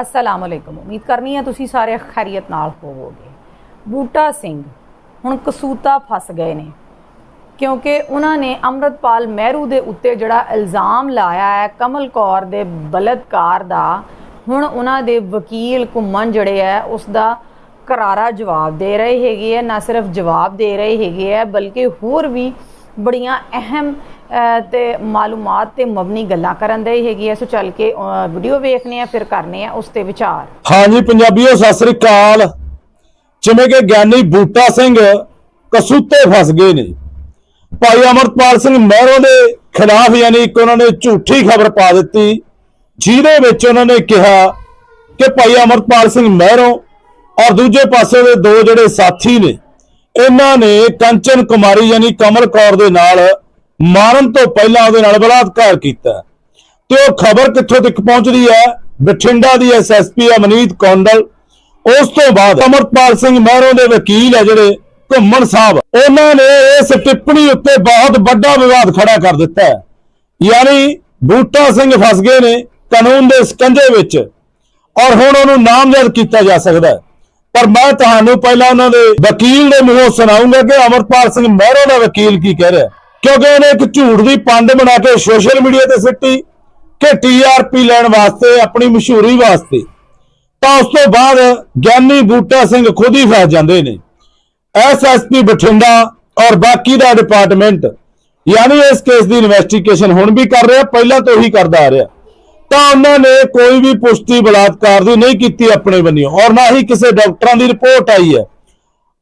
ਅਸਲਾਮ ਅਲੈਕੁਮ। ਉਮੀਦ ਕਰਨੀ ਹੈ ਤੁਸੀਂ ਸਾਰੇ ਖੈਰੀਅਤ ਨਾਲ ਹੋਵੋਗੇ। ਬੂਟਾ ਸਿੰਘ, ਹੁਣ ਕਸੂਤਾ ਫਸ ਗਏ ਨੇ। ਕਿਉਂਕਿ ਉਹਨਾਂ ਨੇ ਅੰਮ੍ਰਿਤਪਾਲ ਮਹਿਰੂ ਦੇ ਉੱਤੇ ਜਿਹੜਾ ਇਲਜ਼ਾਮ ਲਾਇਆ ਹੈ, ਕਮਲ ਕੌਰ ਦੇ ਬਲਤਕਾਰ ਦਾ, ਹੁਣ ਉਹਨਾਂ ਦੇ ਵਕੀਲ ਘੁੰਮਣ ਜਿਹੜੇ ਹੈ ਉਸ ਦਾ ਕਰਾਰਾ ਜਵਾਬ ਦੇ ਰਹੇ ਹੈਗੇ ਹੈ ਨਾ ਸਿਰਫ ਜਵਾਬ ਦੇ ਰਹੇ ਹੈਗੇ ਹੈ ਬਲਕਿ ਹੋਰ ਵੀ ਬੜੀਆਂ ਅਹਿਮ ਤੇ ਮਾਲੂਮਾਤ ਤੇ ਮਬਨੀ ਗੱਲਾਂ ਕਰਨ ਦੇ ਹੈਗੀ ਹੈ ਸੋ ਚੱਲ ਕੇ ਵੀਡੀਓ ਵੇਖਨੇ ਆ, ਫਿਰ ਕਰਨੇ ਆ ਉਸ ਤੇ ਵਿਚਾਰ। ਹਾਂਜੀ, ਪੰਜਾਬੀਓ, ਸਤਿ ਸ੍ਰੀ ਅਕਾਲ। ਜਿਵੇਂ ਕਿ ਗਿਆਨੀ ਬੂਟਾ ਸਿੰਘ ਕਸੂਤੇ ਫਸ ਗਏ ਨੇ। ਭਾਈ ਅਮਰਪਾਲ ਸਿੰਘ ਮਹਿਰੋ ਦੇ ਖਿਲਾਫ ਯਾਨੀ ਇੱਕ ਉਹਨਾਂ ਨੇ ਝੂਠੀ ਖਬਰ ਪਾ ਦਿੱਤੀ। ਜਿਹਦੇ ਵਿੱਚ ਉਹਨਾਂ ਨੇ ਕਿਹਾ ਕਿ ਭਾਈ ਅਮਰਪਾਲ ਸਿੰਘ ਮਹਿਰੋਂ ਔਰ ਦੂਜੇ ਪਾਸੇ ਦੇ ਦੋ ਜਿਹੜੇ ਸਾਥੀ ਨੇ, ਇਹਨਾਂ ਨੇ ਕੰਚਨ ਕੁਮਾਰੀ ਯਾਨੀ ਕਮਲ ਕੌਰ ਦੇ ਨਾਲ ਮਾਰਨ ਤੋਂ ਪਹਿਲਾਂ ਉਹਦੇ ਨਾਲ ਬਲਾਤਕਾਰ ਕੀਤਾ। ਤੇ ਉਹ ਖਬਰ ਕਿੱਥੋਂ ਤੱਕ ਪਹੁੰਚਦੀ ਹੈ? ਬਠਿੰਡਾ ਦੀ ਐਸਐਸਪੀ ਅਮਨੀਤ ਕੌਂਡਲ। ਉਸ ਤੋਂ ਬਾਅਦ ਅਮਰਪਾਲ ਸਿੰਘ ਮਹਿਰੋ ਦੇ ਵਕੀਲ ਹੈ ਜਿਹੜੇ ਘੁੰਮਣ ਸਾਹਿਬ। ਉਹਨਾਂ ਨੇ ਇਸ ਟਿੱਪਣੀ ਉੱਤੇ ਬਹੁਤ ਵੱਡਾ ਵਿਵਾਦ ਖੜਾ ਕਰ ਦਿੱਤਾ ਹੈ। ਯਾਨੀ ਬੂਟਾ ਸਿੰਘ ਫਸ ਗਏ ਨੇ ਕਾਨੂੰਨ ਦੇ ਸਕੰਜੇ ਵਿੱਚ। ਔਰ ਹੁਣ ਉਹਨੂੰ ਨਾਮਜ਼ਦ ਕੀਤਾ ਜਾ ਸਕਦਾ ਹੈ। ਪਰ ਮੈਂ ਤੁਹਾਨੂੰ ਪਹਿਲਾਂ ਉਹਨਾਂ ਦੇ ਵਕੀਲ ਦੇ ਮੂੰਹੋਂ ਸੁਣਾਉਂਗਾ ਕਿ ਅਮਰਪਾਲ ਸਿੰਘ ਮਹਿਰੋਂ ਦਾ ਵਕੀਲ ਕੀ ਕਹਿ ਰਿਹਾ ਕਿਉਂਕਿ ਉਹਨੇ ਇੱਕ ਝੂਠ ਦੀ ਪੰਡ ਬਣਾ ਕੇ ਸੋਸ਼ਲ ਮੀਡੀਆ ਤੇ ਸਿੱਟੀ ਕਿ ਟੀਆਰਪੀ ਲੈਣ ਵਾਸਤੇ, ਆਪਣੀ ਮਸ਼ਹੂਰੀ ਵਾਸਤੇ। ਤਾਂ ਉਸ ਤੋਂ ਬਾਅਦ ਗਿਆਨੀ ਬੂਟਾ ਸਿੰਘ ਖੁਦ ਹੀ ਫਸ ਜਾਂਦੇ ਨੇ। ਐਸਐਸਪੀ ਬਠਿੰਡਾ ਔਰ ਬਾਕੀ ਦਾ ਡਿਪਾਰਟਮੈਂਟ ਯਾਨੀ ਇਸ ਕੇਸ ਦੀ ਇਨਵੈਸਟੀਗੇਸ਼ਨ ਹੁਣ ਵੀ ਕਰ ਰਿਹਾ, ਪਹਿਲਾਂ ਤੋਂ ਹੀ ਕਰਦਾ ਆ ਰਿਹਾ। ਤਾਂ ਉਹਨਾਂ ਨੇ ਕੋਈ ਵੀ ਪੁਸ਼ਟੀ ਬਲਾਤਕਾਰ ਦੀ ਨਹੀਂ ਕੀਤੀ ਆਪਣੇ ਬੰਨਿਓ ਔਰ ਨਾ ਹੀ ਕਿਸੇ ਡਾਕਟਰਾਂ ਦੀ ਰਿਪੋਰਟ ਆਈ ਹੈ।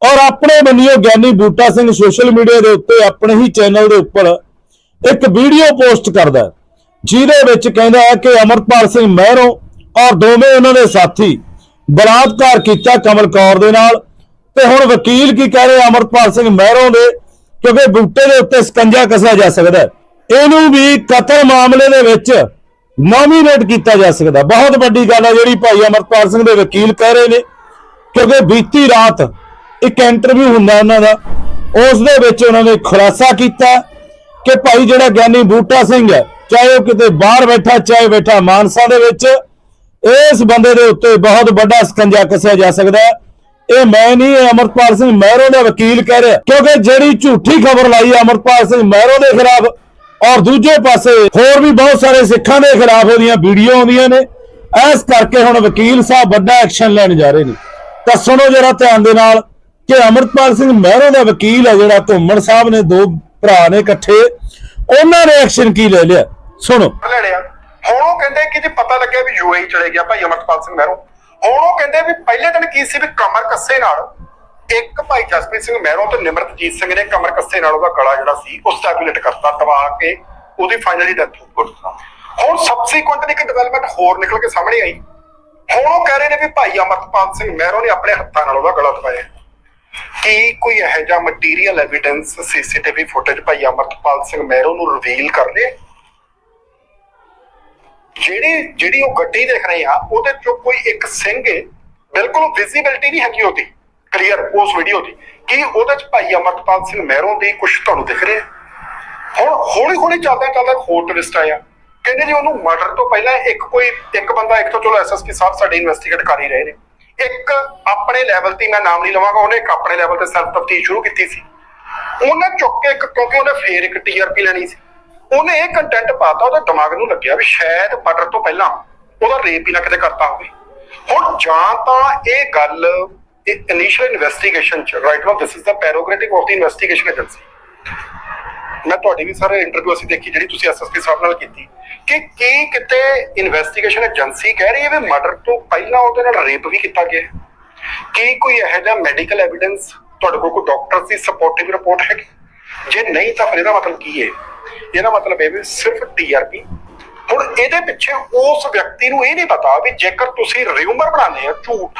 ਔਰ ਆਪਣੇ ਬੰਨਿਓ ਗਿਆਨੀ ਬੂਟਾ ਸਿੰਘ ਸੋਸ਼ਲ ਮੀਡੀਆ ਦੇ ਉੱਤੇ ਆਪਣੇ ਹੀ ਚੈਨਲ ਦੇ ਉੱਪਰ ਇੱਕ ਵੀਡੀਓ ਪੋਸਟ ਕਰਦਾ ਜਿਹਦੇ ਵਿੱਚ ਕਹਿੰਦਾ ਹੈ ਕਿ ਅਮਰਪਾਲ ਸਿੰਘ ਮਹਿਰੋਂ ਔਰ ਦੋਵੇਂ ਉਹਨਾਂ ਦੇ ਸਾਥੀ ਬਲਾਤਕਾਰ ਕੀਤਾ ਕਮਲ ਕੌਰ ਦੇ ਨਾਲ। ਤੇ ਹੁਣ ਵਕੀਲ ਕੀ ਕਹਿ ਰਹੇ ਅਮਰਪਾਲ ਸਿੰਘ ਮਹਿਰੋਂ ਦੇ? ਕਿਉਂਕਿ ਬੂਟੇ ਦੇ ਉੱਤੇ ਸਕੰਜਾ ਕਸਿਆ ਜਾ ਸਕਦਾ ਇਹਨੂੰ ਵੀ ਕਤਲ ਮਾਮਲੇ ਦੇ ਵਿੱਚ ਨੋਮੀਨੇਟ ਕੀਤਾ ਜਾ ਸਕਦਾ। ਬਹੁਤ ਵੱਡੀ ਗੱਲ ਹੈ ਜਿਹੜੀ ਭਾਈ ਅਮਰਪਾਲ ਸਿੰਘ ਦੇ ਵਕੀਲ ਕਹਿ ਰਹੇ ਨੇ। ਕਿਉਂਕਿ ਬੀਤੀ ਰਾਤ ਇੱਕ ਇੰਟਰਵਿਊ ਹੁੰਦਾ ਉਹਨਾਂ ਦਾ ਉਸ ਦੇ ਵਿੱਚ ਉਹਨਾਂ ਨੇ ਖੁਲਾਸਾ ਕੀਤਾ ਕਿ ਭਾਈ ਜਿਹੜਾ ਗਿਆਨੀ ਬੂਟਾ ਸਿੰਘ ਹੈ, ਚਾਹੇ ਉਹ ਕਿਤੇ ਬਾਹਰ ਬੈਠਾ, ਚਾਹੇ ਬੈਠਾ ਮਾਨਸਾ ਦੇ ਵਿੱਚ, ਇਸ ਬੰਦੇ ਦੇ ਉੱਤੇ ਬਹੁਤ ਵੱਡਾ ਸਕੰਜਾ ਕੱਸਿਆ ਜਾ ਸਕਦਾ ਹੈ। ਇਹ ਮੈਂ ਨਹੀਂ, ਇਹ ਅਮਰਪਾਲ ਸਿੰਘ ਮਹਿਰੋ ਦਾ ਵਕੀਲ ਕਹਿ ਰਿਹਾ, ਕਿਉਂਕਿ ਜਿਹੜੀ ਝੂਠੀ ਖਬਰ ਲਾਈ ਹੈ ਅਮਰਪਾਲ ਸਿੰਘ ਮਹਿਰੋ ਦੇ ਖਿਲਾਫ, ਔਰ ਦੂਜੇ ਪਾਸੇ ਹੋਰ ਵੀ ਬਹੁਤ ਸਾਰੇ ਸਿੱਖਾਂ ਦੇ ਖਿਲਾਫ ਉਹਦੀਆਂ ਵੀਡੀਓ ਆਉਂਦੀਆਂ ਨੇ, ਇਸ ਕਰਕੇ ਹੁਣ ਵਕੀਲ ਸਾਹਿਬ ਵੱਡਾ ਐਕਸ਼ਨ ਲੈਣ ਜਾ ਰਹੇ ਨੇ। ਤਾਂ ਸੁਣੋ ਜਰਾ ਧਿਆਨ ਦੇ ਨਾਲ ਕਿ ਅਮਰਪਾਲ ਸਿੰਘ ਮਹਿਰੋ ਦਾ ਵਕੀਲ ਹੈ ਜਿਹੜਾ ਘੁੰਮਣ ਸਾਹਿਬ ਨੇ ਦੋ ਭਰਾ ਨੇ ਇਕੱਠੇ, ਉਹਨਾਂ ਨੇ ਐਕਸ਼ਨ ਕੀ ਲੈ ਲਿਆ? ਸੁਣੋ। ਲੈ ਹੁਣ ਉਹ ਕਹਿੰਦੇ ਕਿ ਜੀ ਪਤਾ ਲੱਗਿਆ ਵੀ ਯੂਏਈ ਚਲੇ ਗਿਆ ਭਾਈ ਅਮਰਪਾਲ ਸਿੰਘ ਮਹਿਰੋਂ। ਹੁਣ ਉਹ ਕਹਿੰਦੇ ਵੀ ਪਹਿਲੇ ਦਿਨ ਕੀ ਸੀ ਵੀ ਕਮਰ ਕੱਸੇ ਨਾਲ ਇੱਕ ਭਾਈ ਜਸਪ੍ਰੀਤ ਸਿੰਘ ਮਹਿਰੋ ਤੇ ਨਿਮਰਤਜੀਤ ਸਿੰਘ ਨੇ ਕਮਰ ਕੱਸੇ ਨਾਲ ਉਹਦਾ ਗਲਾ ਜਿਹੜਾ ਸੀ ਉਹ ਸਟੈਬਿਲਟ ਕਰਤਾ, ਦਬਾ ਕੇ ਉਹਦੀ ਫਾਈਨਲੀ ਡੈਥ ਹੋ ਗਈ। ਹੁਣ ਸਬਸੀਕੁਐਂਟ ਇੱਕ ਡਿਵੈਲਪਮੈਂਟ ਹੋਰ ਨਿਕਲ ਕੇ ਸਾਹਮਣੇ ਆਈ। ਹੁਣ ਉਹ ਕਹਿ ਰਹੇ ਨੇ ਵੀ ਭਾਈ ਅਮਰਪਾਲ ਸਿੰਘ ਮਹਿਰੋ ਨੇ ਆਪਣੇ ਹੱਥਾਂ ਨਾਲ ਉਹਦਾ ਗਲਾ ਦਬਾਇਆ। ਕੀ ਕੋਈ ਇਹੋ ਜਿਹਾ ਮਟੀਰੀਅਲ ਐਵੀਡੈਂਸ ਸੀਸੀਟੀਵੀ ਫੁਟੇਜ ਭਾਈ ਅਮਰਪਾਲ ਸਿੰਘ ਮਹਿਰੋ ਨੂੰ ਰਿਵੀਲ ਕਰ ਲੇ ਜਿਹੜੀ ਜਿਹੜੀ ਉਹ ਗੱਡੀ ਦੇਖ ਰਹੇ ਆ, ਉਹਦੇ ਚੋਂ ਕੋਈ ਇੱਕ ਸਿੰਘ ਬਿਲਕੁਲ ਵਿਜ਼ਿਬਿਲਟੀ ਨਹੀਂ ਹੈਗੀ ਉਹਦੀ ਕਲੀਅਰ ਉਸ ਵੀਡੀਓ ਦੀ। ਕੀ ਉਹਦੇ ਚ ਭਾਈ ਅਮਰਪਾਲ ਸਿੰਘ ਮਹਿਰੋਂ ਦੀ ਕੁਝ ਤੁਹਾਨੂੰ ਦਿਖ ਰਿਹਾ ਹੁਣ ਹੌਲੀ ਹੌਲੀ ਚੱਲਦਾ ਚੱਲਦਾ ਇੱਕ ਹੋਰ ਟਵਿਸਟ ਆਇਆ। ਕਹਿੰਦੇ ਜੀ ਉਹਨੂੰ ਮਰਡਰ ਤੋਂ ਪਹਿਲਾਂ ਇੱਕ ਕੋਈ, ਇੱਕ ਬੰਦਾ ਇੱਕ ਤੋਂ ਚਲੋ ਐਸਐਸਪੀ ਸਾਹਿਬ ਸਾਡੇ ਇਨਵੈਸਟੀਗੇਟ ਕਰ ਹੀ ਰਹੇ ਨੇ। ਇੱਕ ਆਪਣੇ ਲੈਵਲ ਤੇ ਮੈਂ ਨਾਮ ਨਹੀਂ ਲਵਾਂਗਾ, ਉਹਨੇ ਇੱਕ ਆਪਣੇ ਲੈਵਲ ਤੇ ਸੈਲਫ ਤਫਤੀਸ਼ ਸ਼ੁਰੂ ਕੀਤੀ ਸੀ। ਉਹਨੇ ਚੁੱਕ ਕੇ ਇੱਕ, ਕਿਉਂਕਿ ਉਹਨੇ ਫੇਰ ਇੱਕ ਟੀਆਰਪੀ ਲੈਣੀ ਸੀ। ਉਹਨੇ ਇਹ ਕੰਟੈਂਟ ਪਾਤਾ, ਉਹਦੇ ਦਿਮਾਗ ਨੂੰ ਲੱਗਿਆ ਵੀ ਸ਼ਾਇਦ ਮਰਡਰ ਤੋਂ ਪਹਿਲਾਂ ਉਹਦਾ ਰੇਪ ਹੀ ਨਾ ਕਿਤੇ ਕਰਤਾ ਹੋਵੇ। ਹੁਣ ਜਾਂ ਤਾਂ ਇਹ ਗੱਲ ਇਨੀਸ਼ੀਅਲ ਇਨਵੈਸਟੀਗੇਸ਼ਨ ਚ right now this is the paragraphic of the investigation agency ਮੈਂ ਤੁਹਾਡੀ ਵੀ ਸਾਰੇ ਇੰਟਰਵਿਊ ਅਸੀਂ ਦੇਖੀ, ਜਿਹੜੀ ਤੁਸੀਂ ਐਸਐਸਪੀ ਸਾਹਿਬ ਨਾਲ ਕੀਤੀ। ਕਿ ਕੀ ਕਿਤੇ ਇਨਵੈਸਟੀਗੇਸ਼ਨ ਏਜੰਸੀ ਕਹਿ ਰਹੀ ਹੈ ਵੀ ਮਰਡਰ ਤੋਂ ਪਹਿਲਾਂ ਉਹਦੇ ਨਾਲ ਰੇਪ ਵੀ ਕੀਤਾ ਗਿਆ ਕੀ ਕੋਈ ਇਹੋ ਜਿਹਾ ਮੈਡੀਕਲ ਐਵੀਡੈਂਸ ਤੁਹਾਡੇ ਕੋਲ ਕੋਈ ਡਾਕਟਰ ਦੀ ਸਪੋਰਟਿਵ ਰਿਪੋਰਟ ਹੈਗੀ? ਜੇ ਨਹੀਂ ਤਾਂ ਫਿਰ ਇਹਦਾ ਮਤਲਬ ਕੀ ਹੈ? ਇਹਦਾ ਮਤਲਬ ਇਹ ਵੀ ਸਿਰਫ ਟੀਆਰਪੀ ਹੁਣ ਇਹਦੇ ਪਿੱਛੇ ਉਸ ਵਿਅਕਤੀ ਨੂੰ ਇਹ ਨਹੀਂ ਪਤਾ ਵੀ ਜੇਕਰ ਤੁਸੀਂ ਰਿਊਮਰ ਬਣਾਉਂਦੇ ਹੋ ਝੂਠ,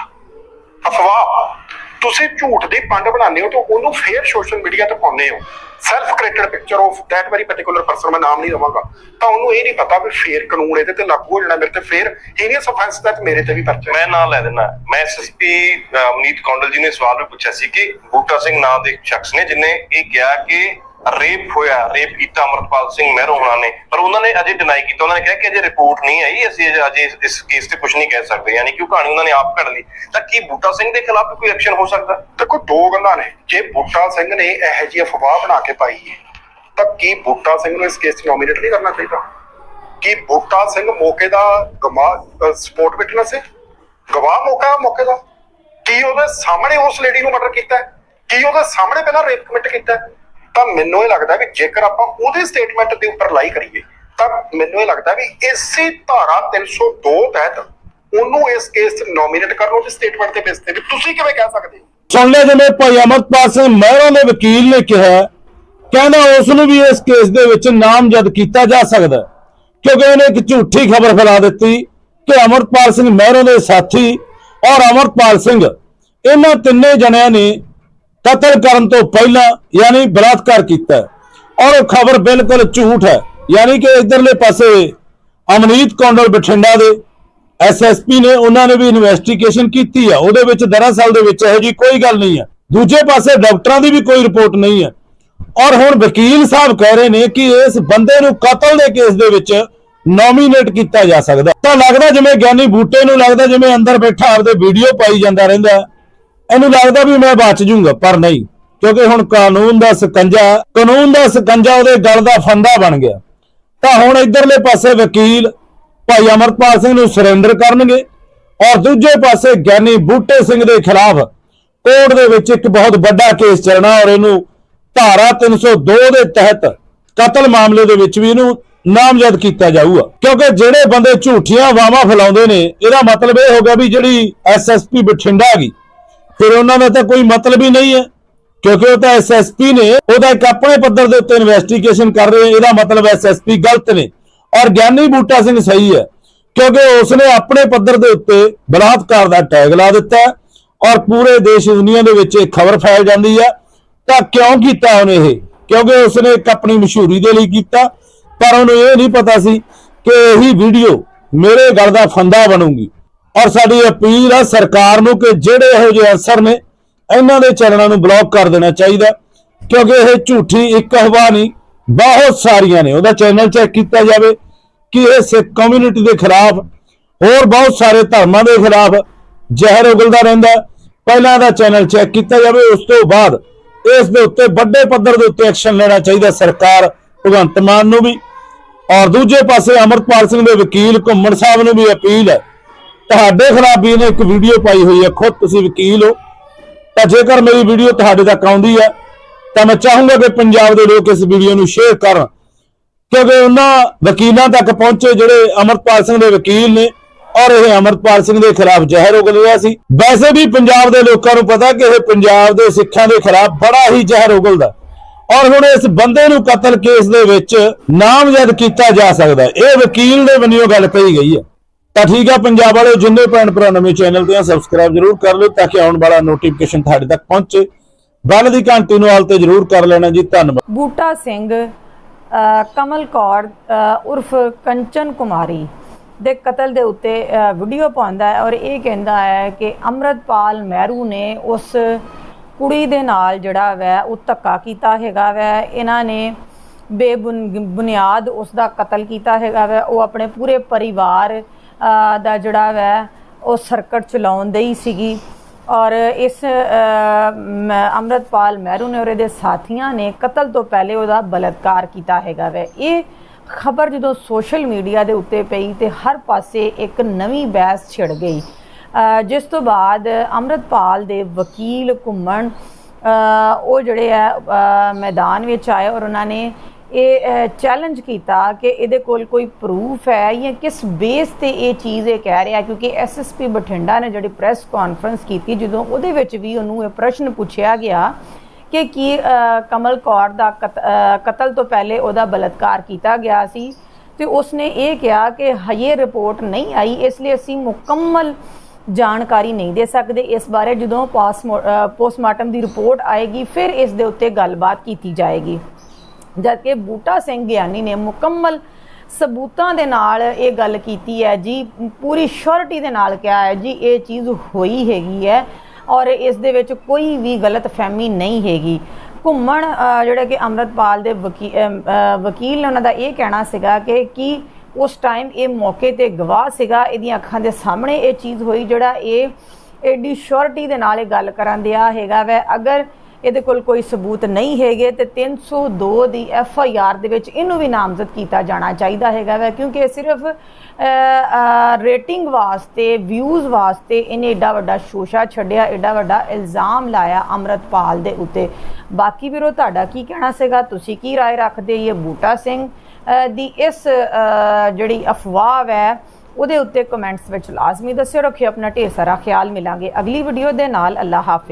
ਅਫਵਾਹ ਤੁਸੀਂ ਝੂਠ ਦੀ ਪੰਡ ਬਣਾਉਂਦੇ ਹੋ ਤਾਂ ਉਹਨੂੰ ਫੇਰ ਸੋਸ਼ਲ ਮੀਡੀਆ ਤੇ ਪਾਉਂਦੇ ਹੋ। Self created picture of that very particular person ਮੈਂ ਨਾਮ ਨਹੀਂ ਲਵਾਂਗਾ। ਤਾਂ ਉਹਨੂੰ ਇਹ ਨਹੀਂ ਪਤਾ ਵੀ ਫੇਰ ਕਾਨੂੰਨ ਇਹਦੇ ਤੇ ਲਾਗੂ ਹੋ ਜਾਣਾ ਮੇਰੇ ਤੇ, ਫੇਰ ਹੀਨੀਅਸ ਅਫੈਂਸ ਦਾ ਮੇਰੇ ਤੇ ਵੀ ਪਰਚਾ ਮੈਂ ਨਾਂ ਲੈ ਦਿੰਦਾ। ਮੈਂ ਐਸਐਸਪੀ ਅਮਨੀਤ ਕੌਂਡਲ ਜੀ ਨੇ ਸਵਾਲ ਵੀ ਪੁੱਛਿਆ ਸੀ ਕਿ ਬੂਟਾ ਸਿੰਘ ਨਾਂ ਦੇ ਸ਼ਖਸ ਨੇ, ਜਿਨੇ ਇਹ ਕਿਹਾ ਕਿ ਰੇਪ ਹੋਇਆ ਰੇਪ ਕੀਤਾ ਅਮਰਪਾਲ ਸਿੰਘ ਮਹਿਰੋ ਹੋਣਾ ਨੇ। ਪਰ ਉਹਨਾਂ ਨੇ ਅਜੇ ਡਿਨਾਈ ਕੀਤਾ। ਉਹਨਾਂ ਨੇ ਕਿਹਾ ਕਿ ਅਜੇ ਰਿਪੋਰਟ ਨਹੀਂ ਆਈ। ਅਸੀਂ ਅਜੇ- ਇਸ- ਕੇਸ ਤੇ ਕੁਝ ਨਹੀਂ ਕਹਿ ਸਕਦੇ। ਯਾਨੀ ਕਿ ਉਹ ਕਹਾਣੀ ਉਹਨਾਂ ਨੇ ਆਪ ਘੜ ਲਈ। ਤਾਂ ਕੀ ਬੂਟਾ ਸਿੰਘ ਦੇ ਖਿਲਾਫ ਕੋਈ ਐਕਸ਼ਨ ਹੋ ਸਕਦਾ? ਦੇਖੋ, ਦੋ ਗੱਲਾਂ ਨੇ। ਜੇ ਬੂਟਾ ਸਿੰਘ ਨੇ ਇਹੋ ਜਿਹੀ ਅਫਵਾਹ ਬਣਾ ਕੇ ਪਾਈ ਹੈ, ਤਾਂ ਕੀ ਬੂਟਾ ਸਿੰਘ ਨੂੰ ਇਸ ਕੇਸ 'ਚ ਨੋਮੀਨੇਟ ਨਹੀਂ ਕਰਨਾ ਚਾਹੀਦਾ? ਕੀ ਬੂਟਾ ਸਿੰਘ ਮੌਕੇ ਦਾ ਗਵਾਹ ਸਪੋਰਟ ਵਿਟਨੈਸ ਹੈ ਗਵਾਹ ਮੌਕਾ ਮੌਕੇ ਦਾ? ਕੀ ਉਹਦੇ ਸਾਹਮਣੇ ਉਸ ਲੇਡੀ ਨੂੰ ਮਰਡਰ ਕੀਤਾ ਹੈ? ਕੀ ਉਹਦੇ ਸਾਹਮਣੇ ਪਹਿਲਾਂ ਰੇਪ ਕਮਿਟ ਕੀਤਾ ਤਾਂ ਮੈਨੂੰ ਇਹ ਲੱਗਦਾ ਵੀ ਜੇਕਰ ਆਪਾਂ ਉਹਦੀ ਸਟੇਟਮੈਂਟ ਦੇ ਉੱਪਰ ਲਾਈ ਕਰੀਏ, ਤਾਂ ਮੈਨੂੰ ਇਹ ਲੱਗਦਾ ਵੀ ਇਸੇ ਧਾਰਾ 302 ਤਹਿਤ ਉਹਨੂੰ ਇਸ ਕੇਸ 'ਚ ਨੋਮੀਨੇਟ ਕਰਨ ਉਹਦੀ ਸਟੇਟਮੈਂਟ ਦੇ ਬੇਸ ਤੇ ਵੀ ਤੁਸੀਂ ਕਿਵੇਂ ਕਹਿ ਸਕਦੇ ਹੋ? ਸੁਣ ਲਿਆ ਜਿਵੇਂ ਭਾਈ ਅਮਰਪਾਲ ਸਿੰਘ ਮਹਿਰੋਂ ਦੇ ਵਕੀਲ ਨੇ ਕਿਹਾ, ਕਹਿੰਦਾ ਉਸ ਨੂੰ ਵੀ ਇਸ ਕੇਸ ਦੇ ਵਿੱਚ ਨਾਮਜ਼ਦ ਕੀਤਾ ਜਾ ਸਕਦਾ ਕਿਉਂਕਿ ਉਹਨੇ ਇੱਕ ਝੂਠੀ ਖਬਰ ਫੈਲਾ ਦਿੱਤੀ ਕਿ ਅਮਰਪਾਲ ਸਿੰਘ ਮਹਿਰੋਂ ਦੇ ਸਾਥੀ ਔਰ ਅਮਰਪਾਲ ਸਿੰਘ, ਇਹਨਾਂ ਤਿੰਨੇ ਜਣਿਆਂ ਨੇ ਕਤਲ ਕਰਨ ਤੋਂ ਪਹਿਲਾਂ ਯਾਨੀ ਬਲਾਤਕਾਰ ਕੀਤਾ ਔਰ ਉਹ ਖਬਰ ਬਿਲਕੁਲ ਝੂਠ ਹੈ। ਯਾਨੀ ਕਿ ਇਧਰਲੇ ਪਾਸੇ ਅਮਨੀਤ ਕੌਂਡਲ ਬਠਿੰਡਾ ਦੇ ਐਸਐਸਪੀ ਨੇ, ਉਹਨਾਂ ਨੇ ਵੀ ਇਨਵੈਸਟੀਗੇਸ਼ਨ ਕੀਤੀ ਹੈ। ਉਹਦੇ ਵਿੱਚ ਦਰਅਸਲ ਦੇ ਵਿੱਚ ਇਹੋ ਜੀ ਕੋਈ ਗੱਲ ਨਹੀਂ ਹੈ। ਦੂਜੇ ਪਾਸੇ ਡਾਕਟਰਾਂ ਦੀ ਵੀ ਕੋਈ ਰਿਪੋਰਟ ਨਹੀਂ ਹੈ। ਔਰ ਹੁਣ ਵਕੀਲ ਸਾਹਿਬ ਕਹਿ ਰਹੇ ਨੇ ਕਿ ਇਸ ਬੰਦੇ ਨੂੰ ਕਤਲ ਦੇ ਕੇਸ ਦੇ ਵਿੱਚ ਨੋਮੀਨੇਟ ਕੀਤਾ ਜਾ ਸਕਦਾ ਤਾਂ ਲੱਗਦਾ ਜਿਵੇਂ ਗਿਆਨੀ ਬੂਟੇ ਨੂੰ ਲੱਗਦਾ ਜਿਵੇਂ ਅੰਦਰ ਬੈਠਾ ਆਪਦੇ ਵੀਡੀਓ ਪਾਈ ਜਾਂਦਾ ਰਹਿੰਦਾ ਇਹਨੂੰ ਲੱਗਦਾ ਵੀ ਮੈਂ ਬਚ ਜੂੰਗਾ, ਪਰ ਨਹੀਂ। ਕਿਉਂਕਿ ਹੁਣ ਕਾਨੂੰਨ ਦਾ ਸਕੰਜਾ, ਕਾਨੂੰਨ ਦਾ ਸਕੰਜਾ ਉਹਦੇ ਗਲ ਦਾ ਫੰਦਾ ਬਣ ਗਿਆ। ਤਾਂ ਹੁਣ ਇਧਰਲੇ ਪਾਸੇ ਵਕੀਲ ਭਾਈ ਅਮਰਪਾਲ ਸਿੰਘ ਨੂੰ ਸਰੈਂਡਰ ਕਰਨਗੇ ਔਰ ਦੂਜੇ ਪਾਸੇ ਗਿਆਨੀ ਬੂਟੇ ਸਿੰਘ ਦੇ ਖਿਲਾਫ ਕੋਰਟ ਦੇ ਵਿੱਚ ਇੱਕ ਬਹੁਤ ਵੱਡਾ ਕੇਸ ਚੱਲਣਾ ਔਰ ਇਹਨੂੰ ਧਾਰਾ 302 ਦੇ ਤਹਿਤ ਕਤਲ ਮਾਮਲੇ ਦੇ ਵਿੱਚ ਵੀ ਇਹਨੂੰ ਨਾਮਜ਼ਦ ਕੀਤਾ ਜਾਊਗਾ। ਕਿਉਂਕਿ ਜਿਹੜੇ ਬੰਦੇ ਝੂਠੀਆਂ ਵਾਵਾਂ ਫੈਲਾਉਂਦੇ ਨੇ, ਇਹਦਾ ਮਤਲਬ ਇਹ ਹੋ ਗਿਆ ਵੀ ਜਿਹੜੀ ਐਸਐਸਪੀ ਬਠਿੰਡਾ ਹੈਗੀ ਫਿਰ ਉਹਨਾਂ ਦਾ ਤਾਂ ਕੋਈ ਮਤਲਬ ਹੀ ਨਹੀਂ ਹੈ, ਕਿਉਂਕਿ ਉਹ ਤਾਂ ਐਸਐਸਪੀ ਨੇ, ਉਹਦਾ ਇੱਕ ਆਪਣੇ ਪੱਧਰ ਦੇ ਉੱਤੇ ਇਨਵੈਸਟੀਗੇਸ਼ਨ ਕਰ ਰਹੇ ਇਹਦਾ ਮਤਲਬ ਐਸਐਸਪੀ ਗਲਤ ਨੇ। ਔਰ ਗਿਆਨੀ ਬੂਟਾ ਸਿੰਘ ਸਹੀ ਹੈ, ਕਿਉਂਕਿ ਉਸਨੇ ਆਪਣੇ ਪੱਧਰ ਦੇ ਉੱਤੇ ਬਲਾਤਕਾਰ ਦਾ ਟੈਗ ਲਾ ਦਿੱਤਾ ਔਰ ਪੂਰੇ ਦੇਸ਼ ਦੁਨੀਆ ਦੇ ਵਿੱਚ ਇਹ ਖਬਰ ਫੈਲ ਜਾਂਦੀ ਹੈ। ਤਾਂ ਕਿਉਂ ਕੀਤਾ ਉਹਨੇ ਇਹ? ਕਿਉਂਕਿ ਉਸਨੇ ਇੱਕ ਆਪਣੀ ਮਸ਼ਹੂਰੀ ਦੇ ਲਈ ਕੀਤਾ, ਪਰ ਉਹਨੂੰ ਇਹ ਨਹੀਂ ਪਤਾ ਸੀ ਕਿ ਇਹੀ ਵੀਡੀਓ ਮੇਰੇ ਗੱਲ ਦਾ ਫੰਦਾ ਬਣੂਗੀ। ਔਰ ਸਾਡੀ ਅਪੀਲ ਆ ਸਰਕਾਰ ਨੂੰ ਕਿ ਜਿਹੜੇ ਇਹੋ ਜਿਹੇ ਅਫਸਰ ਨੇ, ਇਹਨਾਂ ਦੇ ਚੈਨਲਾਂ ਨੂੰ ਬਲੌਕ ਕਰ ਦੇਣਾ ਚਾਹੀਦਾ। ਕਿਉਂਕਿ ਇਹ ਝੂਠੀ ਇੱਕ ਅਫਵਾਹ ਨਹੀਂ, ਬਹੁਤ ਸਾਰੀਆਂ ਨੇ। ਉਹਦਾ ਚੈਨਲ ਚੈੱਕ ਕੀਤਾ ਜਾਵੇ ਕਿ ਇਹ ਸਿੱਖ ਕਮਿਊਨਿਟੀ ਦੇ ਖਿਲਾਫ, ਹੋਰ ਬਹੁਤ ਸਾਰੇ ਧਰਮਾਂ ਦੇ ਖਿਲਾਫ ਜ਼ਹਿਰ ਉਗਲਦਾ ਰਹਿੰਦਾ। ਪਹਿਲਾਂ ਦਾ ਚੈਨਲ ਚੈੱਕ ਕੀਤਾ ਜਾਵੇ, ਉਸ ਤੋਂ ਬਾਅਦ ਇਸ ਦੇ ਉੱਤੇ ਵੱਡੇ ਪੱਧਰ ਦੇ ਉੱਤੇ ਐਕਸ਼ਨ ਲੈਣਾ ਚਾਹੀਦਾ ਸਰਕਾਰ ਭਗਵੰਤ ਮਾਨ ਨੂੰ ਵੀ। ਔਰ ਦੂਜੇ ਪਾਸੇ ਅਮਰਪਾਲ ਸਿੰਘ ਦੇ ਵਕੀਲ ਘੁੰਮਣ ਸਾਹਿਬ ਨੂੰ ਵੀ ਅਪੀਲ ਹੈ ਤੁਹਾਡੇ ਖਿਲਾਫ ਵੀ ਇਹਨੇ ਇੱਕ ਵੀਡੀਓ ਪਾਈ ਹੋਈ ਹੈ, ਖੁਦ ਤੁਸੀਂ ਵਕੀਲ ਹੋ। ਤਾਂ ਜੇਕਰ ਮੇਰੀ ਵੀਡੀਓ ਤੁਹਾਡੇ ਤੱਕ ਆਉਂਦੀ ਹੈ, ਤਾਂ ਮੈਂ ਚਾਹੂੰਗਾ ਕਿ ਪੰਜਾਬ ਦੇ ਲੋਕ ਇਸ ਵੀਡੀਓ ਨੂੰ ਸ਼ੇਅਰ ਕਰਨ। ਕਿਉਂਕਿ ਉਹਨਾਂ ਵਕੀਲਾਂ ਤੱਕ ਪਹੁੰਚੇ ਜਿਹੜੇ ਅਮਰਪਾਲ ਸਿੰਘ ਦੇ ਵਕੀਲ ਨੇ, ਔਰ ਇਹ ਅਮਰਪਾਲ ਸਿੰਘ ਦੇ ਖਿਲਾਫ ਜ਼ਹਿਰ ਉਗਲ ਰਿਹਾ ਸੀ। ਵੈਸੇ ਵੀ ਪੰਜਾਬ ਦੇ ਲੋਕਾਂ ਨੂੰ ਪਤਾ ਕਿ ਇਹ ਪੰਜਾਬ ਦੇ ਸਿੱਖਾਂ ਦੇ ਖਿਲਾਫ ਬੜਾ ਹੀ ਜ਼ਹਿਰ ਉਗਲਦਾ ਔਰ ਹੁਣ ਇਸ ਬੰਦੇ ਨੂੰ ਕਤਲ ਕੇਸ ਦੇ ਵਿੱਚ ਨਾਮਜ਼ਦ ਕੀਤਾ ਜਾ ਸਕਦਾ। ਇਹ ਵਕੀਲ ਦੇ ਵੱਲੋਂ ਗੱਲ ਕਹੀ ਗਈ ਹੈ। ਤਾਂ ਠੀਕ ਹੈ ਪੰਜਾਬ ਵਾਲਿਓ ਜਿੰਨੇ ਭੈਣ ਭਰਾ ਨਵੇਂ ਚੈਨਲ ਤੇ ਆ ਸਬਸਕ੍ਰਾਈਬ ਜਰੂਰ ਕਰ ਲਿਓ ਤਾਂ ਕਿ ਆਉਣ ਵਾਲਾ ਨੋਟੀਫਿਕੇਸ਼ਨ ਤੁਹਾਡੇ ਤੱਕ ਪਹੁੰਚੇ। ਬੈਲ ਦੀ ਘੰਟੀ ਨੂੰ ਹਾਲ ਤੇ ਜਰੂਰ ਕਰ ਲੈਣਾ ਜੀ, ਧੰਨਵਾਦ। ਬੂਟਾ ਸਿੰਘ ਕਮਲ ਕੌਰ ਉਰਫ ਕੰਚਨ ਕੁਮਾਰੀ ਦੇ ਕਤਲ ਦੇ ਉੱਤੇ ਵੀਡੀਓ ਪਾਉਂਦਾ ਹੈ ਔਰ ਇਹ ਕਹਿੰਦਾ ਹੈ ਕਿ ਅੰਮ੍ਰਿਤਪਾਲ ਮਹਿਰੂ ਨੇ ਉਸ ਕੁੜੀ ਦੇ ਨਾਲ ਜਿਹੜਾ ਵੈ, ਉਹ ਧੱਕਾ ਕੀਤਾ ਹੈਗਾ ਵੈ। ਇਹਨਾਂ ਨੇ ਬੇਬੁਨਿਆਦ ਉਸ ਦਾ ਕਤਲ ਕੀਤਾ ਹੈਗਾ ਵੈ। ਉਹ ਆਪਣੇ ਪੂਰੇ ਪਰਿਵਾਰ ਦਾ ਜਿਹੜਾ ਵੈ ਉਹ ਸਰਕਟ ਚਲਾਉਣ ਦੇ ਹੀ ਸੀਗੀ। ਔਰ ਇਸ ਅ, ਅੰਮ੍ਰਿਤਪਾਲ ਮਹਿਰੂ ਨੇ ਔਰ ਇਹਦੇ ਸਾਥੀਆਂ ਨੇ ਕਤਲ ਤੋਂ ਪਹਿਲੇ ਉਹਦਾ ਬਲਾਤਕਾਰ ਕੀਤਾ ਹੈਗਾ ਵੈ। ਇਹ ਖਬਰ ਜਦੋਂ ਸੋਸ਼ਲ ਮੀਡੀਆ ਦੇ ਉੱਤੇ ਪਈ ਤੇ ਹਰ ਪਾਸੇ ਇੱਕ ਨਵੀਂ ਬਹਿਸ ਛਿੜ ਗਈ। ਜਿਸ ਤੋਂ ਬਾਅਦ ਅੰਮ੍ਰਿਤਪਾਲ ਦੇ ਵਕੀਲ ਘੁੰਮਣ ਉਹ ਜਿਹੜੇ ਆ ਮੈਦਾਨ ਵਿੱਚ ਆਏ ਔਰ ਉਹਨਾਂ ਨੇ ਇਹ ਚੈਲੰਜ ਕੀਤਾ ਕਿ ਇਹਦੇ ਕੋਲ ਕੋਈ ਪ੍ਰੂਫ ਹੈ ਜਾਂ ਕਿਸ ਬੇਸ ਤੇ ਇਹ ਚੀਜ਼ ਇਹ ਕਹਿ ਰਿਹਾ, ਕਿਉਂਕਿ ਐਸਐਸਪੀ ਬਠਿੰਡਾ ਨੇ ਜਿਹੜੀ ਪ੍ਰੈਸ ਕਾਨਫਰੰਸ ਕੀਤੀ, ਜਦੋਂ ਉਹਦੇ ਵਿੱਚ ਵੀ ਉਹਨੂੰ ਇਹ ਪ੍ਰਸ਼ਨ ਪੁੱਛਿਆ ਗਿਆ ਕਿ ਕੀ ਕਮਲ ਕੌਰ ਦਾ ਕਤ- ਕਤਲ ਤੋਂ ਪਹਿਲੇ ਉਹਦਾ ਬਲਾਤਕਾਰ ਕੀਤਾ ਗਿਆ ਸੀ, ਤੇ ਉਸਨੇ ਇਹ ਕਿਹਾ ਕਿ ਹਜੇ ਰਿਪੋਰਟ ਨਹੀਂ ਆਈ, ਇਸ ਲਈ ਅਸੀਂ ਮੁਕੰਮਲ ਜਾਣਕਾਰੀ ਨਹੀਂ ਦੇ ਸਕਦੇ। ਇਸ ਬਾਰੇ ਜਦੋਂ ਪਾਸਮੋ- ਪੋਸਟਮਾਰਟਮ ਦੀ ਰਿਪੋਰਟ ਆਏਗੀ, ਫਿਰ ਇਸ ਦੇ ਉੱਤੇ ਗੱਲਬਾਤ ਕੀਤੀ ਜਾਏਗੀ। ਜਦਕਿ ਬੂਟਾ ਸਿੰਘ ਗਿਆਨੀ ਨੇ ਮੁਕੰਮਲ ਸਬੂਤਾਂ ਦੇ ਨਾਲ ਇਹ ਗੱਲ ਕੀਤੀ ਹੈ ਜੀ, ਪੂਰੀ ਸ਼ੋਰਿਟੀ ਦੇ ਨਾਲ ਕਿਹਾ ਹੈ ਜੀ, ਇਹ ਚੀਜ਼ ਹੋਈ ਹੈਗੀ ਹੈ ਔਰ ਇਸ ਦੇ ਵਿੱਚ ਕੋਈ ਵੀ ਗਲਤ ਫਹਿਮੀ ਨਹੀਂ ਹੈਗੀ। ਘੁੰਮਣ ਜਿਹੜਾ ਕਿ ਅੰਮ੍ਰਿਤਪਾਲ ਦੇ ਵਕੀ- ਵਕੀਲ ਨੇ ਉਹਨਾਂ ਦਾ ਇਹ ਕਹਿਣਾ ਸੀਗਾ ਕਿ ਕੀ ਉਸ ਟਾਈਮ ਇਹ ਮੌਕੇ ਤੇ ਗਵਾਹ ਸੀਗਾ, ਇਹਦੀਆਂ ਅੱਖਾਂ ਦੇ ਸਾਹਮਣੇ ਇਹ ਚੀਜ਼ ਹੋਈ ਜਿਹੜਾ ਇਹ ਐਡੀ ਸ਼ੋਰਟੀ ਦੇ ਨਾਲ ਇਹ ਗੱਲ ਕਰਨ ਦਿਆ ਹੈਗਾ ਵੈ। ਅਗਰ ਇਹਦੇ ਕੋਲ ਕੋਈ ਸਬੂਤ ਨਹੀਂ ਹੈਗੇ ਤੇ 302 ਦੀ ਐਫ ਆਈ ਆਰ ਦੇ ਵਿੱਚ ਇਹਨੂੰ ਵੀ ਨਾਮਜ਼ਦ ਕੀਤਾ ਜਾਣਾ ਚਾਹੀਦਾ ਹੈਗਾ ਵੈ ਕਿਉਂਕਿ ਇਹ ਸਿਰਫ ਰੇਟਿੰਗ ਵਾਸਤੇ ਵਿਊਜ਼ ਵਾਸਤੇ ਇਹਨੇ ਏਡਾ ਵੱਡਾ ਸ਼ੋਸ਼ਾ ਛੱਡਿਆ ਏਡਾ ਵੱਡਾ ਇਲਜ਼ਾਮ ਲਾਇਆ ਅੰਮ੍ਰਿਤਪਾਲ ਦੇ ਉੱਤੇ ਬਾਕੀ ਵੀਰੋ ਤੁਹਾਡਾ ਕੀ ਕਹਿਣਾ ਸੀਗਾ ਤੁਸੀਂ ਕੀ رائے ਰੱਖਦੇ ਇਹ ਬੂਟਾ ਸਿੰਘ ਅ, ਦੀ ਇਸ ਅ, ਜਿਹੜੀ ਅਫਵਾਹ ਹੈ ਉਹਦੇ ਉੱਤੇ ਕਮੈਂਟਸ ਵਿੱਚ ਲਾਜ਼ਮੀ ਦੱਸਿਓ ਰੱਖਿਓ ਆਪਣਾ ਢੇਰ ਸਾਰਾ ਖਿਆਲ ਮਿਲਾਂਗੇ ਅਗਲੀ ਵੀਡੀਓ ਦੇ ਨਾਲ ਅੱਲਾ ਹਾਫਿਜ਼